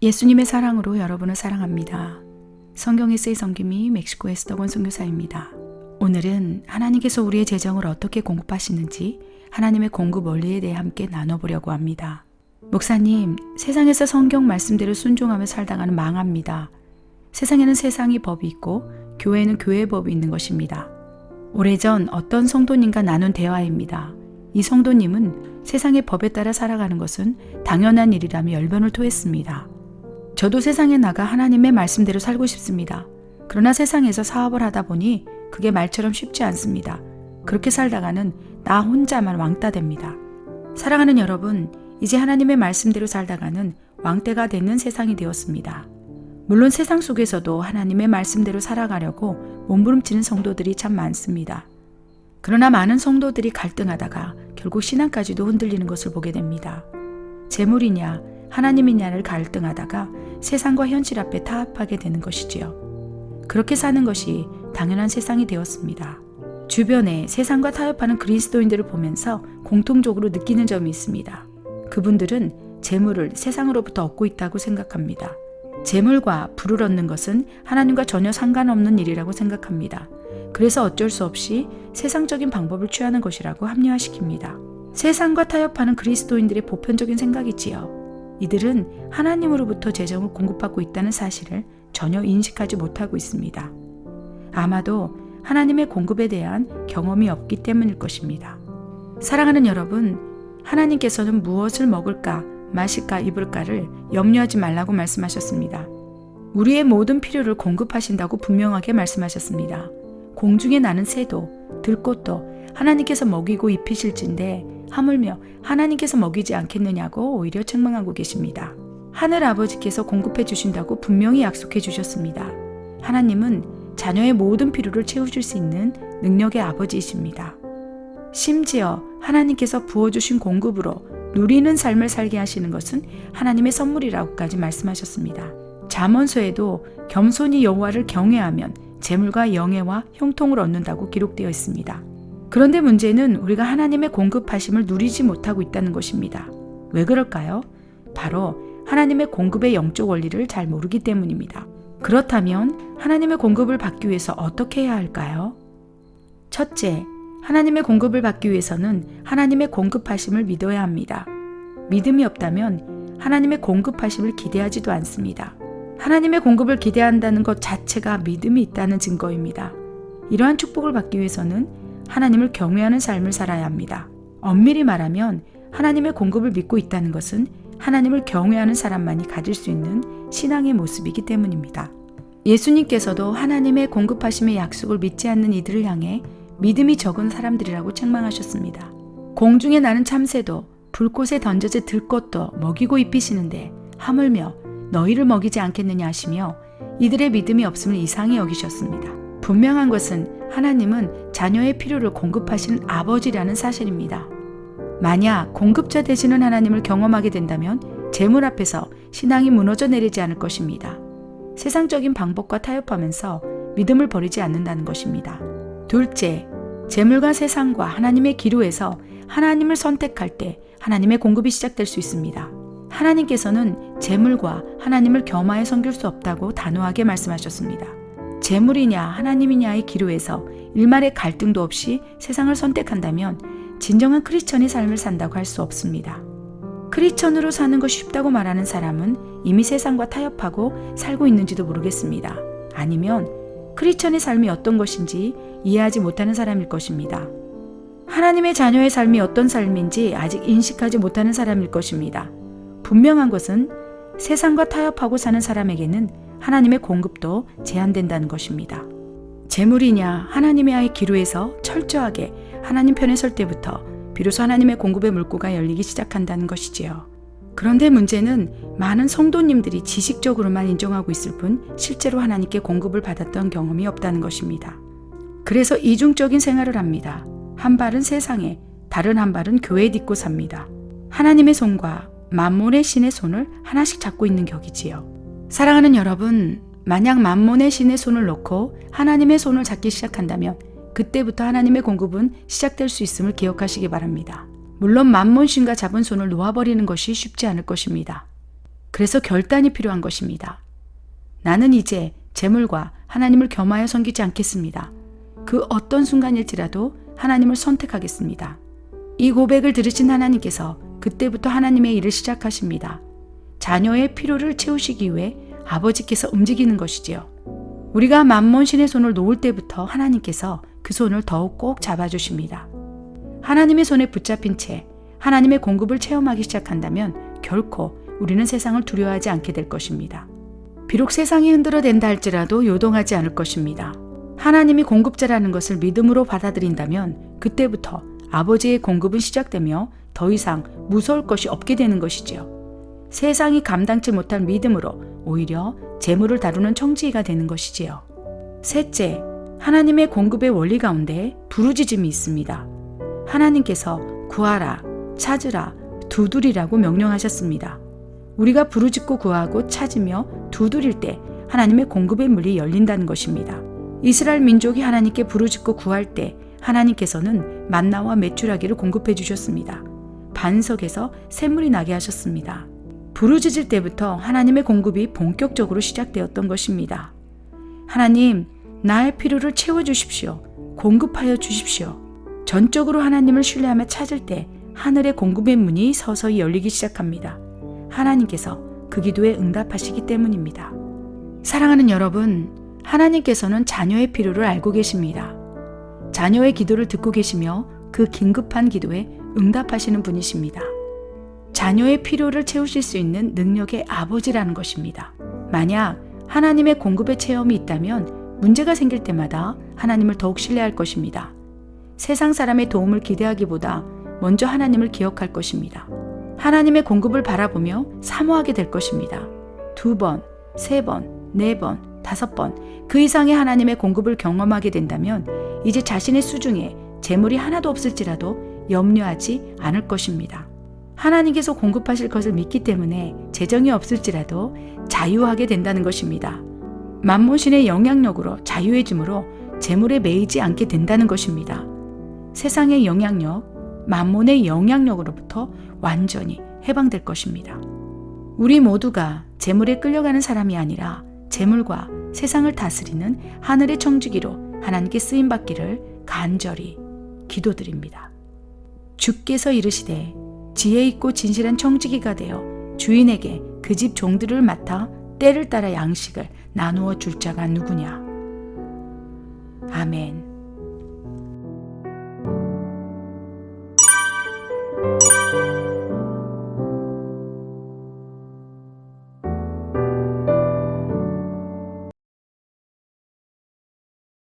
예수님의 사랑으로 여러분을 사랑합니다. 성경에서의 성김이 멕시코의 스덕원 선교사입니다. 오늘은 하나님께서 우리의 재정을 어떻게 공급하시는지 하나님의 공급 원리에 대해 함께 나눠보려고 합니다. 목사님, 세상에서 성경 말씀대로 순종하며 살다가는 망합니다. 세상에는 세상의 법이 있고 교회에는 교회의 법이 있는 것입니다. 오래전 어떤 성도님과 나눈 대화입니다. 이 성도님은 세상의 법에 따라 살아가는 것은 당연한 일이라며 열변을 토했습니다. 저도 세상에 나가 하나님의 말씀대로 살고 싶습니다. 그러나 세상에서 사업을 하다 보니 그게 말처럼 쉽지 않습니다. 그렇게 살다가는 나 혼자만 왕따 됩니다. 사랑하는 여러분, 이제 하나님의 말씀대로 살다가는 왕때가 되는 세상이 되었습니다. 물론 세상 속에서도 하나님의 말씀대로 살아가려고 몸부림치는 성도들이 참 많습니다. 그러나 많은 성도들이 갈등하다가 결국 신앙까지도 흔들리는 것을 보게 됩니다. 재물이냐, 하나님이냐를 갈등하다가 세상과 현실 앞에 타협하게 되는 것이지요. 그렇게 사는 것이 당연한 세상이 되었습니다. 주변에 세상과 타협하는 그리스도인들을 보면서 공통적으로 느끼는 점이 있습니다. 그분들은 재물을 세상으로부터 얻고 있다고 생각합니다. 재물과 부를 얻는 것은 하나님과 전혀 상관없는 일이라고 생각합니다. 그래서 어쩔 수 없이 세상적인 방법을 취하는 것이라고 합리화시킵니다. 세상과 타협하는 그리스도인들의 보편적인 생각이지요. 이들은 하나님으로부터 재정을 공급받고 있다는 사실을 전혀 인식하지 못하고 있습니다. 아마도 하나님의 공급에 대한 경험이 없기 때문일 것입니다. 사랑하는 여러분, 하나님께서는 무엇을 먹을까, 마실까, 입을까를 염려하지 말라고 말씀하셨습니다. 우리의 모든 필요를 공급하신다고 분명하게 말씀하셨습니다. 공중에 나는 새도, 들꽃도 하나님께서 먹이고 입히실진데 하물며 하나님께서 먹이지 않겠느냐고 오히려 책망하고 계십니다. 하늘 아버지께서 공급해 주신다고 분명히 약속해 주셨습니다. 하나님은 자녀의 모든 필요를 채우실 수 있는 능력의 아버지이십니다. 심지어 하나님께서 부어주신 공급으로 누리는 삶을 살게 하시는 것은 하나님의 선물이라고까지 말씀하셨습니다. 잠언서에도 겸손히 여호와를 경외하면 재물과 영예와 형통을 얻는다고 기록되어 있습니다. 그런데 문제는 우리가 하나님의 공급하심을 누리지 못하고 있다는 것입니다. 왜 그럴까요? 바로 하나님의 공급의 영적 원리를 잘 모르기 때문입니다. 그렇다면 하나님의 공급을 받기 위해서 어떻게 해야 할까요? 첫째, 하나님의 공급을 받기 위해서는 하나님의 공급하심을 믿어야 합니다. 믿음이 없다면 하나님의 공급하심을 기대하지도 않습니다. 하나님의 공급을 기대한다는 것 자체가 믿음이 있다는 증거입니다. 이러한 축복을 받기 위해서는 하나님을 경외하는 삶을 살아야 합니다. 엄밀히 말하면 하나님의 공급을 믿고 있다는 것은 하나님을 경외하는 사람만이 가질 수 있는 신앙의 모습이기 때문입니다. 예수님께서도 하나님의 공급하심의 약속을 믿지 않는 이들을 향해 믿음이 적은 사람들이라고 책망하셨습니다. 공중에 나는 참새도 불꽃에 던져져 들것도 먹이고 입히시는데 하물며 너희를 먹이지 않겠느냐 하시며 이들의 믿음이 없음을 이상히 여기셨습니다. 분명한 것은 하나님은 자녀의 필요를 공급하시는 아버지라는 사실입니다. 만약 공급자 되시는 하나님을 경험하게 된다면 재물 앞에서 신앙이 무너져 내리지 않을 것입니다. 세상적인 방법과 타협하면서 믿음을 버리지 않는다는 것입니다. 둘째, 재물과 세상과 하나님의 기로에서 하나님을 선택할 때 하나님의 공급이 시작될 수 있습니다. 하나님께서는 재물과 하나님을 겸하여 섬길 수 없다고 단호하게 말씀하셨습니다. 재물이냐 하나님이냐의 기로에서 일말의 갈등도 없이 세상을 선택한다면 진정한 크리스천의 삶을 산다고 할 수 없습니다. 크리스천으로 사는 것이 쉽다고 말하는 사람은 이미 세상과 타협하고 살고 있는지도 모르겠습니다. 아니면 크리스천의 삶이 어떤 것인지 이해하지 못하는 사람일 것입니다. 하나님의 자녀의 삶이 어떤 삶인지 아직 인식하지 못하는 사람일 것입니다. 분명한 것은 세상과 타협하고 사는 사람에게는 하나님의 공급도 제한된다는 것입니다. 재물이냐 하나님의 아의 기로에서 철저하게 하나님 편에 설 때부터 비로소 하나님의 공급의 물고가 열리기 시작한다는 것이지요. 그런데 문제는 많은 성도님들이 지식적으로만 인정하고 있을 뿐 실제로 하나님께 공급을 받았던 경험이 없다는 것입니다. 그래서 이중적인 생활을 합니다. 한 발은 세상에, 다른 한 발은 교회에 딛고 삽니다. 하나님의 손과 만몬의 신의 손을 하나씩 잡고 있는 격이지요. 사랑하는 여러분, 만약 만몬의 신의 손을 놓고 하나님의 손을 잡기 시작한다면 그때부터 하나님의 공급은 시작될 수 있음을 기억하시기 바랍니다. 물론 만몬 신과 잡은 손을 놓아버리는 것이 쉽지 않을 것입니다. 그래서 결단이 필요한 것입니다. 나는 이제 재물과 하나님을 겸하여 섬기지 않겠습니다. 그 어떤 순간일지라도 하나님을 선택하겠습니다. 이 고백을 들으신 하나님께서 그때부터 하나님의 일을 시작하십니다. 자녀의 필요를 채우시기 위해 아버지께서 움직이는 것이지요. 우리가 만몬신의 손을 놓을 때부터 하나님께서 그 손을 더욱 꼭 잡아주십니다. 하나님의 손에 붙잡힌 채 하나님의 공급을 체험하기 시작한다면 결코 우리는 세상을 두려워하지 않게 될 것입니다. 비록 세상이 흔들어댄다 할지라도 요동하지 않을 것입니다. 하나님이 공급자라는 것을 믿음으로 받아들인다면 그때부터 아버지의 공급은 시작되며 더 이상 무서울 것이 없게 되는 것이지요. 세상이 감당치 못할 믿음으로 오히려 재물을 다루는 청지기가 되는 것이지요. 셋째, 하나님의 공급의 원리 가운데 부르짖음이 있습니다. 하나님께서 구하라, 찾으라, 두드리라고 명령하셨습니다. 우리가 부르짖고 구하고 찾으며 두드릴 때 하나님의 공급의 문이 열린다는 것입니다. 이스라엘 민족이 하나님께 부르짖고 구할 때 하나님께서는 만나와 메추라기를 공급해 주셨습니다. 반석에서 샘물이 나게 하셨습니다. 부르짖을 때부터 하나님의 공급이 본격적으로 시작되었던 것입니다. 하나님, 나의 필요를 채워 주십시오. 공급하여 주십시오. 전적으로 하나님을 신뢰하며 찾을 때 하늘의 공급의 문이 서서히 열리기 시작합니다. 하나님께서 그 기도에 응답하시기 때문입니다. 사랑하는 여러분, 하나님께서는 자녀의 필요를 알고 계십니다. 자녀의 기도를 듣고 계시며 그 긴급한 기도에 응답하시는 분이십니다. 자녀의 필요를 채우실 수 있는 능력의 아버지라는 것입니다. 만약 하나님의 공급의 체험이 있다면 문제가 생길 때마다 하나님을 더욱 신뢰할 것입니다. 세상 사람의 도움을 기대하기보다 먼저 하나님을 기억할 것입니다. 하나님의 공급을 바라보며 사모하게 될 것입니다. 두 번, 세 번, 네 번, 다섯 번, 그 이상의 하나님의 공급을 경험하게 된다면 이제 자신의 수중에 재물이 하나도 없을지라도 염려하지 않을 것입니다. 하나님께서 공급하실 것을 믿기 때문에 재정이 없을지라도 자유하게 된다는 것입니다. 만몬신의 영향력으로 자유해짐으로 재물에 매이지 않게 된다는 것입니다. 세상의 영향력, 만몬의 영향력으로부터 완전히 해방될 것입니다. 우리 모두가 재물에 끌려가는 사람이 아니라 재물과 세상을 다스리는 하늘의 청지기로 하나님께 쓰임 받기를 간절히 기도드립니다. 주께서 이르시되 지혜 있고 진실한 청지기가 되어 주인에게 그 집 종들을 맡아 때를 따라 양식을 나누어 줄 자가 누구냐? 아멘.